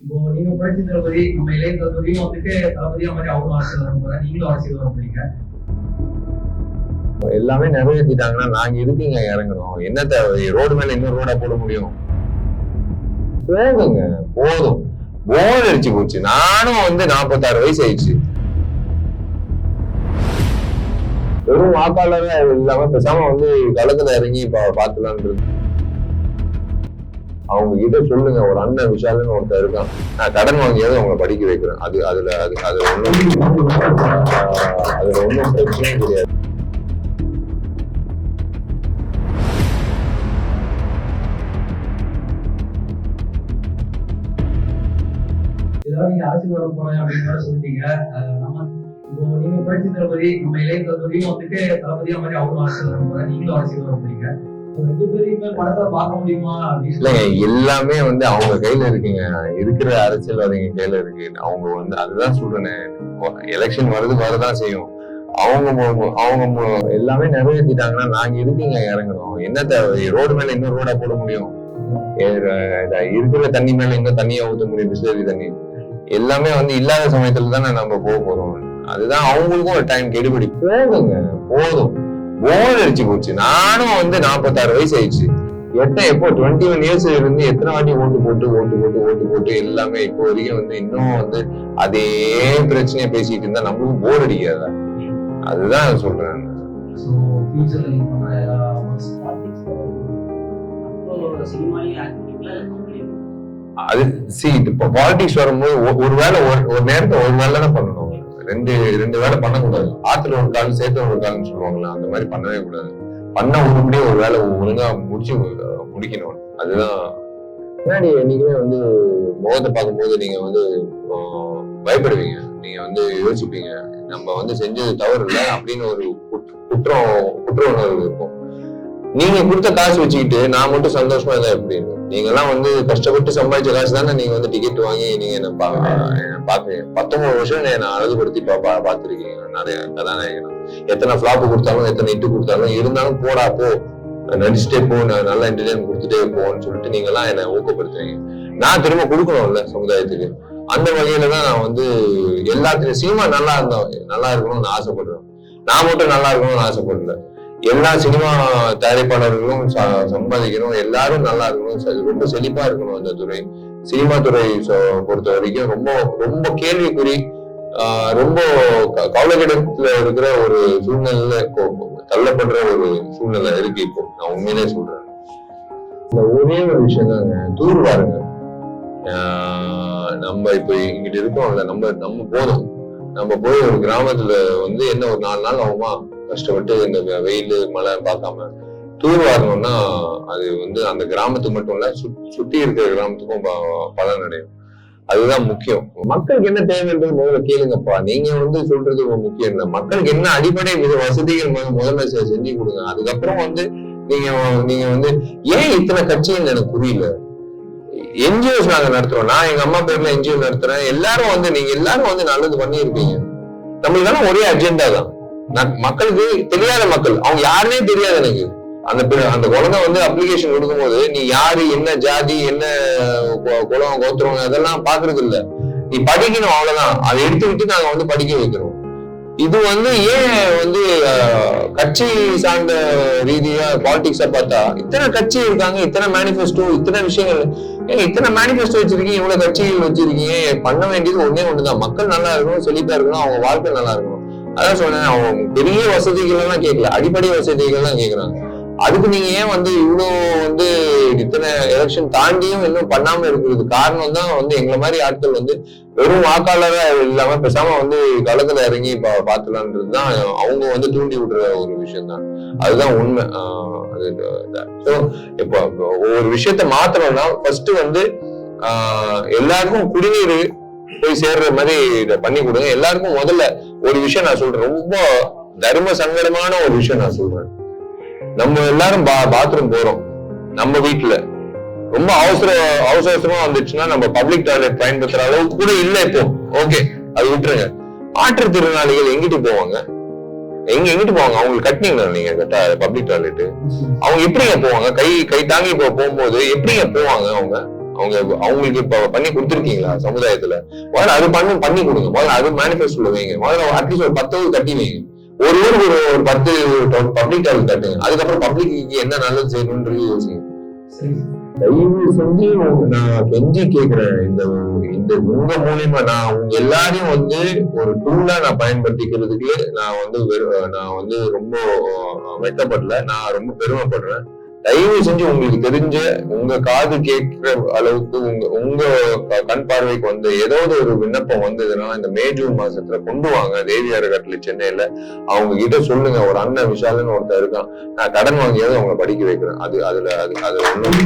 இப்போ நீங்க புரட்சி தளபதி நம்ம இளைய தளபதியும் வந்துட்டு தளபதியா மாதிரி அவரும் அரசியல் வரும்போது நீங்களும் அரசியல் வர எல்லாமே நிறைவேற்றிட்டாங்கன்னா நாங்க இருக்கீங்க இறங்கணும்? என்ன தேவை? ரோடு மேல இன்னும் ரோடா போட முடியும்? போதுங்க போதும். போர் அடிச்சு போச்சு. நானும் வந்து நாற்பத்தாறு வயசு ஆயிடுச்சு. வெறும் வாக்காளரே இல்லாம பேசாம வந்து களத்துல இறங்கி பா- பாத்துலான்றது அவங்க கிட்ட சொல்லுங்க. ஒரு அண்ணன் விஷாலுன்னு ஒருத்தர் இருக்கான். நான் கடன் வாங்கியாவது அவங்களை படிக்க வைக்கிறேன். அது அதுல அது அது ஒண்ணும் அதுல ஒண்ணும் பிரச்சனையும் கிடையாது. ஏதாவது அரசியல் வர போறேன் அப்படின்னு சொல்லிட்டீங்க. நம்ம இப்போ நீங்க படிச்ச தளபதி நம்ம இளைய தளபதியும் வந்துட்டு தளபதியா மாதிரி அவரும் அரசியல் வர போறாரு. நீங்களும் அரசியல் வர போறீங்க எல்லாமே வந்து அவங்க கையில இருக்குங்க. இருக்கிற அரசியல்வாதிங்க கையில இருக்கு. அவங்க வந்து அதுதான் சொல்றேனே. எலெக்ஷன் வருது வரதான் செய்யும். அவங்க அவங்க எல்லாமே நிறைவேற்றிட்டாங்கன்னா நாங்க இருக்குங்க இறங்கணும்? என்ன தேவை? ரோடு மேல இன்னும் ரோடா போட முடியும். இருக்கிற தண்ணி மேல எங்க தண்ணியா ஊத்த முடியும் பிஸ்லரி தண்ணி. எல்லாமே வந்து இல்லாத சமயத்துல தானே நம்ம போக போறோம். அதுதான் அவங்களுக்கும் ஒரு டைம் கெடுபடி. போதுங்க போதும். போர் அடிச்சு போச்சு. நானும் வந்து நாற்பத்தாறு வயசு ஆயிடுச்சு. எட்ட எப்போ? டுவெண்ட்டி ஒன் இயர்ஸ் இருந்து எத்தனை வாட்டி ஓட்டு போட்டு ஓட்டு போட்டு ஓட்டு போட்டு எல்லாமே இப்போ வரைக்கும் வந்து இன்னும் வந்து அதே பிரச்சனையை பேசிட்டு இருந்தா நம்மளுக்கும் போர் அடிக்காதா? அதுதான் சொல்றேன். அது சி இப்போ பாலிடிக்ஸ் வரும்போது ஒ- ஒரு வேலை ஒரு ஒரு நேரத்தை ஒரு வேலை தான் பண்ணணும். ரெண்டு ரெண்டு வேலை பண்ணக்கூடாது. ஆத்துல ஒரு கால் சேர்த்து ஒரு கால்னு சொல்லுவாங்களா அந்த மாதிரி பண்ணவே கூடாது. பண்ண உருப்படியே ஒரு வேலை ஒழுங்கா முடிச்சு முடிக்கணும். அதுதான். முன்னாடி என்னைக்குமே வந்து முகத்தை பார்க்கும்போது நீங்க வந்து பயப்படுவீங்க. நீங்க வந்து யோசிப்பீங்க. நம்ம வந்து செஞ்சது தவறு இல்லை அப்படின்னு ஒரு குற்றம் குற்ற உணர்வு இருக்கும். நீங்க கொடுத்த காசு வச்சுக்கிட்டு நான் மட்டும் சந்தோஷமா இருந்தா எப்படின்னு நீங்க எல்லாம் வந்து கஷ்டப்பட்டு சம்பாதிச்ச காசு தானே நீங்க வந்து டிக்கெட் வாங்கி நீங்க என்ன பா- பாக்குறீங்க பத்தொன்பது வருஷம் என்ன அழகுபடுத்தி பா பா- நிறைய கதாநாயகன் எத்தனை ஃபிளாப் கொடுத்தாலும் எத்தனை இட்டு கொடுத்தாலும் இருந்தாலும் போடா போ. நடிச்சுட்டே போ நல்லா என்டர்டைன் கொடுத்துட்டே போன்னு சொல்லிட்டு நீங்க எல்லாம் என்ன ஊக்கப்படுத்துறீங்க. நான் திரும்ப கொடுக்கணும்ல சமுதாயத்துக்கு. அந்த வகையில தான் நான் வந்து எல்லாத்துலயும் சினிமா நல்லா இருந்தா நல்லா இருக்கணும்னு ஆசைப்படுறேன். நான் மட்டும் நல்லா இருக்கணும்னு ஆசைப்படல. எல்லா சினிமா தயாரிப்பாளர்களும் ச- சம்பாதிக்கணும் எல்லாரும் நல்லா இருக்கணும் ரொம்ப செழிப்பா இருக்கணும் அந்த துறை. சினிமா துறை பொறுத்த வரைக்கும் ரொம்ப ரொம்ப கேள்விக்குறி ஆஹ் ரொம்ப க- கவலைக்கிடத்துல இருக்கிற ஒரு சூழ்நிலையில இப்போ தள்ளப்படுற ஒரு சூழ்நிலை இருக்கு இப்போ. நான் உண்மையிலே சொல்றேன். இந்த ஒரே ஒரு விஷயம் தாங்க தூர் பாருங்க நம்ம இப்ப இங்கிட்ட இருக்கோம்ல நம்ம நம்ம போதும். நம்ம போய் ஒரு கிராமத்துல வந்து என்ன ஒரு நாலு நாள் ஆகுமா? கஷ்டப்பட்டு இந்த வெயில் மழை பார்க்காம தூர் வரணும்னா அது வந்து அந்த கிராமத்துக்கு மட்டும் இல்ல சுத்தி இருக்கிற கிராமத்துக்கும் ப- பலன் அடையும். அதுதான் முக்கியம். மக்களுக்கு என்ன தேவைன்றது முதல்ல கேளுங்கப்பா. நீங்க வந்து சொல்றது ரொம்ப முக்கியம் இல்லை. மக்களுக்கு என்ன அடிப்படை மிக வசதிகள் முதல்ல செஞ்சு கொடுங்க. அதுக்கப்புறம் வந்து நீங்க நீங்க வந்து ஏன் இத்தனை கட்சின்னு எனக்கு புரியல. என்ஜிஓஸ் நாங்க நடத்துறோம். நான் எங்க அம்மா பேர்ல என்ஜிஓ நடத்துறேன். எல்லாரும் வந்து நீங்க எல்லாரும் வந்து நல்லது பண்ணியிருப்பீங்க நம்மளுக்கு ஒரே அஜெண்டா தான். மக்களுக்கு தெரியாத மக்கள். அவங்க யாருன்னே தெரியாது எனக்கு. அந்த பி- அந்த குழந்தை வந்து அப்ளிகேஷன் கொடுக்கும்போது நீ யாரு என்ன ஜாதி என்ன குலம் கோத்திரம் அதெல்லாம் பாக்குறது இல்ல நீ படிக்கணும் அவ்வளவுதான். அதை எடுத்துக்கிட்டு நாங்க வந்து படிக்க வைக்கிறோம். இது வந்து ஏன் வந்து கட்சி சார்ந்த ரீதியா பாலிடிக்ஸ பார்த்தா இத்தனை கட்சி இருக்காங்க இத்தனை மேனிஃபெஸ்டோ இத்தனை விஷயங்கள். ஏன் இத்தனை மேனிஃபெஸ்டோ வச்சிருக்கீங்க இவ்வளவு கட்சிகள் வச்சிருக்கீங்க. பண்ண வேண்டியது ஒன்னே ஒண்ணுதான். மக்கள் நல்லா இருக்கணும் செழிப்பா இருக்கணும் அவங்க வாழ்க்கை நல்லா இருக்கணும். அதான் சொன்னேன் அவங்க பெரிய வசதிகள் எல்லாம் கேட்கல அடிப்படை வசதிகள் தான் கேக்குறாங்க. அதுக்கு நீங்க ஏன் வந்து இவ்வளோ வந்து இத்தனை எலெக்ஷன் தாண்டியும் இன்னும் பண்ணாம இருக்கிறது காரணம் தான் வந்து எங்களை மாதிரி ஆட்கள் வந்து வெறும் வாக்காளரா இல்லாம பேசாம வந்து களத்துல இறங்கி பா பாத்துலான்றது தான் அவங்க வந்து தூண்டி விடுற ஒரு விஷயம் தான் அதுதான் உண்மை. ஆஹ் அது ஸோ இப்போ ஒவ்வொரு விஷயத்த மாத்தணும்னா ஃபர்ஸ்ட் வந்து ஆஹ் எல்லாருக்கும் குடிநீர் போய் சேர்ற மாதிரி இதை பண்ணி கொடுங்க. எல்லாருக்கும் முதல்ல ஒரு விஷயம் நான் சொல்றேன். ரொம்ப தர்ம சங்கடமான ஒரு விஷயம் நான் சொல்றேன். நம்ம எல்லாரும் பா பாத்ரூம் போறோம். நம்ம வீட்டுல ரொம்ப அவசர அவசர அவசரமா வந்துச்சுன்னா நம்ம பப்ளிக் டாய்லெட் பயன்படுத்துற அளவுக்கு கூட இல்ல இப்போ. ஓகே அது விட்டுருங்க. மாற்றுத்திறனாளிகள் எங்கிட்டு போவாங்க? எங்க எங்கிட்டு போவாங்க? அவங்களுக்கு கட்டினீங்களா நீங்க பப்ளிக் டாய்லெட் அவங்க எப்படிங்க போவாங்க? கை கை தாங்கி இப்போ போகும்போது எப்படிங்க போவாங்க அவங்க? அவங்க அவங்களுக்கு இப்ப பண்ணி கொடுத்துருக்கீங்களா சமுதாயத்துல? முதல்ல அது பண்ணி பண்ணி கொடுங்க. முதல்ல அது மேனிஃபெஸ்டோல வைங்க. முதல்ல அட்லீஸ்ட் ஒரு பத்து கட்டி வைங்க. ஒரு ஊருக்கு ஒரு ஒரு பத்து பப்ளிக் டாய்லெட் கட்டுங்க. அதுக்கப்புறம் பப்ளிக்கு என்ன நல்லது செய்யணும்ன்றது யோசிங்க. தயவு செஞ்சு நான் கெஞ்சி கேக்குறேன். இந்த இந்த உங்க மூலியமா நான் உங்க எல்லாரையும் வந்து ஒரு டூலா நான் பயன்படுத்திக்கிறதுக்கு நான் வந்து நான் வந்து ரொம்ப வெட்டப்படல நான் ரொம்ப பெருமைப்படுறேன். தயவு செஞ்சு உங்களுக்கு தெரிஞ்ச உங்க காது கேட்கிற அளவுக்கு உங்க உங்க கண் பார்வைக்கு வந்து ஏதாவது ஒரு விண்ணப்பம் வந்ததுன்னா இந்த மே ஜூன் மாசத்துல கொண்டு வாங்க. தேவியார் கட்டில சென்னையில அவங்க கிட்ட சொல்லுங்க. ஒரு அண்ணன் விஷாலுன்னு ஒருத்தர் இருக்கான். நான் கடன் வாங்கியாவது அவங்கள படிக்க வைக்கிறேன். அது அதுல அது அது ஒண்ணும்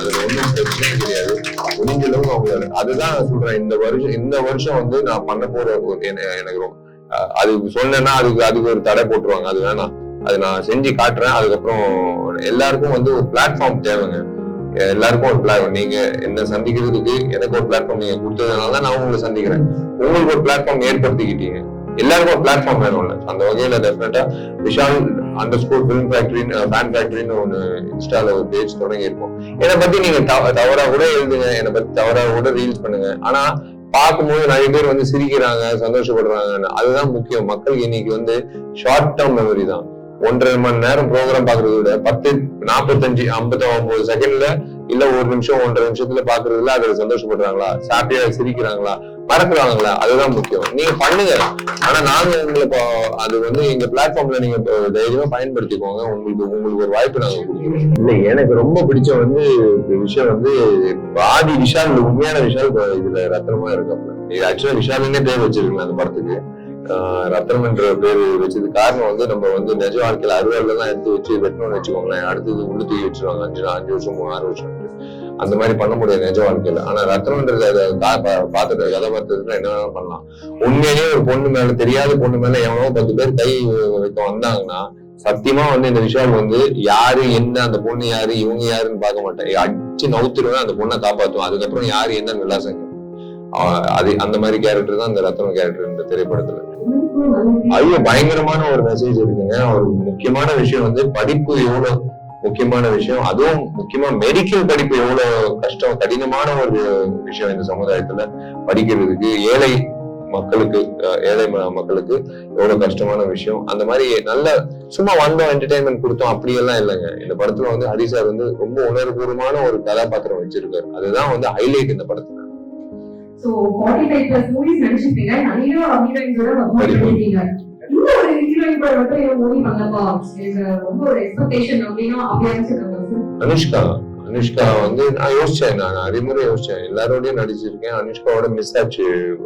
அதுல ஒண்ணும் பிரச்சனை கிடையாது. முடிஞ்ச அளவுக்கு அவங்க அதுதான் சொல்றேன். இந்த வருஷம் இந்த வருஷம் வந்து நான் பண்ண போற எனக்கு ரொம்ப அது சொன்னேன்னா அதுக்கு அதுக்கு ஒரு தடை போட்டுருவாங்க. அது வேணாம். அது நான் செஞ்சு காட்டுறேன். அதுக்கப்புறம் எல்லாருக்கும் வந்து ஒரு பிளாட்ஃபார்ம் தேவைங்க. எல்லாருக்கும் ஒரு பிளாட்ஃபார்ம் நீங்க என்ன சந்திக்கிறதுக்கு எனக்கு ஒரு பிளாட்ஃபார்ம் நீங்க கொடுத்ததுனால தான் நான் உங்களை சந்திக்கிறேன். உங்களுக்கு ஒரு பிளாட்ஃபார்ம் ஏற்படுத்திக்கிட்டீங்க. எல்லாருக்கும் ஒரு பிளாட்ஃபார்ம் வேணும்ல. அந்த வகையில டெஃபினட்டா விஷால் அண்டர் ஸ்கூல் ஃபிலிம் ஃபேக்டரின்னு ஃபேன் ஃபேக்டரின்னு ஒன்னு இன்ஸ்டால ஒரு பேஜ் தொடங்கி இருக்கும். என்னை பத்தி நீங்க தவ- தவறா கூட எழுதுங்க. என்னை பத்தி தவறா கூட ரீல்ஸ் பண்ணுங்க. ஆனா பார்க்கும்போது நிறைய பேர் வந்து சிரிக்கிறாங்க சந்தோஷப்படுறாங்க அதுதான் முக்கியம். மக்களுக்கு இன்னைக்கு வந்து ஷார்ட் டேர்ம் மெமரி தான். ஒன்றரை மணி நேரம் ப்ரோக்ராம் பாக்குறத விட பத்து நாற்பத்தஞ்சு ஐம்பத்தி ஒன்பது செகண்ட்ல இல்ல ஒரு நிமிஷம் ஒன்றரை நிமிஷத்துல பாக்குறதுல அதுல சந்தோஷப்படுறாங்களா? ஹாப்பியா சிரிக்கிறாங்களா? மறக்குறாங்களா அதுதான் முக்கியம். நீங்க பண்ணுங்க. ஆனா நாங்க உங்களை அது வந்து எங்க பிளாட்ஃபார்ம்ல நீங்க தைரியமா பயன்படுத்திக்கோங்க. உங்களுக்கு உங்களுக்கு ஒரு வாய்ப்பு நாங்க கொடுக்குறோம் இல்ல எனக்கு ரொம்ப பிடிச்ச வந்து விஷயம் வந்து ஆதி விஷால் உண்மையான விஷால் இதுல ரத்தனமா இருக்கு. இது ஆக்சுவலா விஷாலுன்னே பேர் வச்சிருக்கீங்க அந்த படத்துக்கு? ஆஹ் என்ற பேர் வச்சது காரணம் வந்து நம்ம வந்து நிஜ வாழ்க்கையில அறுவாள் தான் எடுத்து வச்சு வெட்டணும்னு வச்சுக்கோங்களேன். அடுத்தது உள்ள தூக்கி வச்சிருவாங்க. அஞ்சு அஞ்சு வருஷம் மூணு ஆறு வருஷம். அந்த மாதிரி பண்ண முடியாது நிஜ வாழ்க்கையில. ஆனா ரத்னம்ன்றது அதை பார்த்துட்டு எதை பார்த்ததுன்னா என்ன வேணாலும் பண்ணலாம். உண்மையிலேயே ஒரு பொண்ணு மேல தெரியாத பொண்ணு மேல எவனோ பத்து பேர் கை வைக்க வந்தாங்கன்னா சத்தியமா வந்து இந்த விஷயம் வந்து யாரு என்ன அந்த பொண்ணு யாரு இவங்க யாருன்னு பார்க்க மாட்டேன். அடிச்சு நவுத்துருவேன் அந்த பொண்ணை காப்பாத்துவோம் அதுக்கப்புறம் யாரு என்ன விலாசங்க. அது அந்த மாதிரி கேரக்டர் தான் அந்த ரத்னம் கேரக்டர் இந்த திரைப்படத்துல. ஐயோ பயங்கரமான ஒரு மெசேஜ் இருக்குங்க. ஒரு முக்கியமான விஷயம் வந்து படிப்பு எவ்வளவு முக்கியமான விஷயம். அதுவும் முக்கியமா மெடிக்கல் படிப்பு எவ்வளவு கஷ்டம் கடினமான ஒரு விஷயம் இந்த சமுதாயத்துல. படிக்கிறதுக்கு ஏழை மக்களுக்கு ஏழை மக்களுக்கு எவ்வளவு கஷ்டமான விஷயம். அந்த மாதிரி நல்ல சும்மா வந்தோம் என்டர்டைன்மெண்ட் கொடுத்தோம். அப்படியெல்லாம் இல்லைங்க. இந்த படத்துல வந்து ஹரி சார் வந்து ரொம்ப உணர்வுபூர்வமான ஒரு கதாபாத்திரம் வச்சிருக்காரு. அதுதான் வந்து ஹைலைட் இந்த படத்துல. So forty five plus movies நடிச்சிருப்பீங்க. நிறைய ஹீரோயின்ஸோட ஒர்க் பண்ணிருக்கீங்க இந்த ஒரு ஹீரோயின் கூட மட்டும் இவங்க மூவி எனக்கு ரொம்ப ஒரு எக்ஸ்பெக்டேஷன் அப்படின்னா அப்படியே அனுஷ்கா அனுஷ்கா வந்து நான் யோசிச்சேன். நான் நிறைய முறை யோசிச்சேன். எல்லாரோடயும் நடிச்சிருக்கேன். அனுஷ்காவோட மிஸ் ஆச்சு.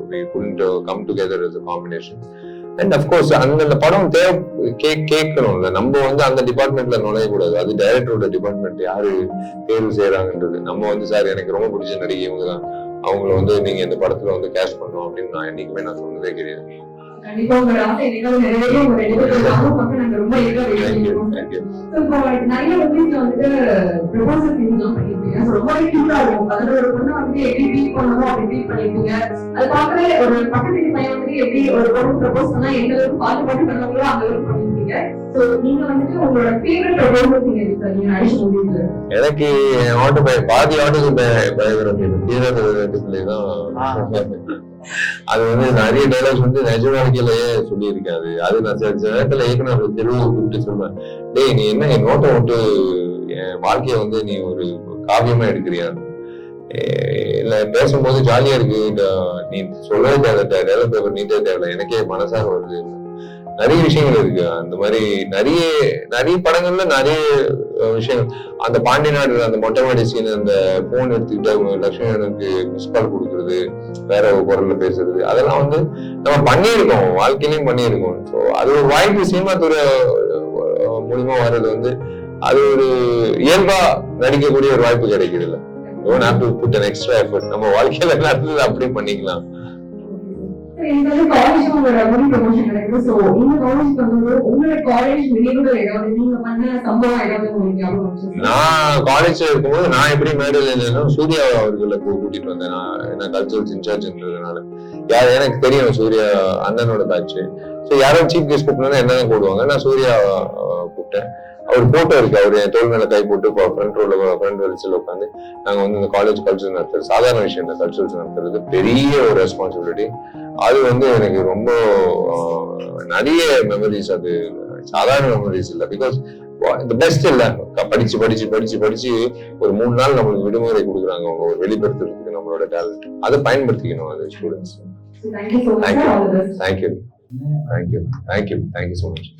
Come together is combination and of course அந்த படம் தேவை கே- கேட்கணும்ல. நம்ம வந்து அந்த டிபார்ட்மெண்ட்ல நுழையக்கூடாது. அது டைரக்டரோட டிபார்ட்மெண்ட் யாரு தேர்வு செய்யறாங்கன்றது நம்ம வந்து சார் எனக்கு ரொம்ப பிடிச்ச நடிகை இவங்க தான். அவங்கள வந்து நீங்க இந்த படத்துல வந்து கேஷ் பண்ணணும் அப்படின்னு நான் என்னைக்குமே நான் சொன்னதே கிடையாது. கண்டிப்பா உங்களோட ஆசை நிகழ்வு நிறைய உங்க ரெண்டு பேரும் நானும் பார்க்க நாங்க ரொம்ப பண்ணிருக்கோம் தேங்க்யூ So, இப்போ நிறைய மூவிஸ்ல வந்துட்டு ப்ரொபோசல் சீன்ஸ் எல்லாம் பண்ணிருப்பீங்க So, ரொம்ப கியூட்டா இருக்கும். அதுல ஒரு பொண்ணு வந்து எப்படி ட்ரீட் பண்ணணும் அப்படி ட்ரீட் பண்ணிருப்பீங்க அது பார்க்கவே ஒரு பக்கத்து வீட்டு பையன் வந்து எப்படி ஒரு பொண்ணு ப்ரொபோஸ் பண்ணா எந்த அளவுக்கு பார்த்து பார்த்து பண்ணுவாங்களோ அந்த அளவுக்கு பண்ணிருப்பீங்க சோ நீங்க வந்துட்டு உங்களோட ஃபேவரட் ப்ரொபோசல் சீன் எது சார் நீங்க நடிச்ச மூவிஸ்ல எனக்கு ஆட்டோ பய பாதி ஆட்டோ தீரத்துல தான் அது வந்து நிறைய டைலாக்ஸ் வந்து நிஜ வாழ்க்கையிலேயே சொல்லியிருக்காது அது நான் சில நேரத்துல இயக்குனர் தெருவு கூப்பிட்டு சொல்லுவேன் டேய் நீ என்ன என் நோட்டை விட்டு என் வாழ்க்கையை வந்து நீ ஒரு காவியமா எடுக்கிறியா? இல்லை இல்ல பேசும்போது ஜாலியா இருக்கு. நீ சொல்லவே தேவை டைலாக் பேப்பர் நீட்டே தேவை எனக்கே மனசாக வருது. நிறைய விஷயங்கள் இருக்கு. அந்த மாதிரி நிறைய நிறைய படங்கள்ல நிறைய விஷயங்கள். அந்த பாண்டிய நாடு அந்த மொட்டை மாடி சீன் அந்த போன் எடுத்துக்கிட்டு லட்சுமணனுக்கு மிஸ் கால் கொடுக்கறது வேற ஒரு குரல்ல பேசுறது அதெல்லாம் வந்து நம்ம பண்ணியிருக்கோம். வாழ்க்கையிலையும் பண்ணியிருக்கோம். ஸோ அது ஒரு வாய்ப்பு சினிமா துறை மூலியமா வர்றது வந்து அது ஒரு இயல்பா நடிக்கக்கூடிய ஒரு வாய்ப்பு கிடைக்குது இல்லை don't to put an extra effort நம்ம வாழ்க்கையில நடந்தது அப்படியே பண்ணிக்கலாம். இந்த வந்து காலேஜ் உங்களோட ப்ரொமோஷன் நடக்குது. இந்த காலேஜ் உங்களோட காலேஜ் நினைவுகள் ஏதாவது நீங்க பண்ண சம்பவம் ஏதாவது உங்களுக்கு நான் காலேஜ்ல இருக்கும்போது நான் எப்படி மேடல் என்னன்னா சூர்யா அவர்களை கூட்டிட்டு வந்தேன். நான் என்ன கல்ச்சரல்ஸ் இன்சார்ஜ்ன்றதுனால யார் எனக்கு தெரியும் சூர்யா அண்ணனோட பேட்ச் ஸோ யாரோ சீஃப் கெஸ்ட் கூப்பிட்டா என்ன கூப்பிடுவாங்க. நான் சூர்யா கூப்பிட்டேன். அவர் போட்டோ இருக்கு. அவர் என் தோல் மேல கை போட்டு ஃப்ரண்ட் ரோல ஃப்ரண்ட் வரிசையில் உட்காந்து நாங்க வந்து இந்த காலேஜ் கல்ச்சர் நடத்துறது. சாதாரண விஷயம் இந்த கல்ச்சர்ஸ் நடத்துறது பெரிய ஒரு ரெஸ்பான்சிபிலிட்டி அது வந்து எனக்கு ரொம்ப நிறைய மெமரிஸ் அது சாதாரண மெமரிஸ் இல்லை. பிகாஸ் இந்த பெஸ்ட் இல்ல. படிச்சு படிச்சு படிச்சு படிச்சு ஒரு மூணு நாள் நம்மளுக்கு விடுமுறை கொடுக்குறாங்க. அவங்க ஒரு வெளிப்படுத்துறதுக்கு நம்மளோட டேலண்ட் அதை பயன்படுத்திக்கணும் அது students thank you thank you thank you thank you thank you so much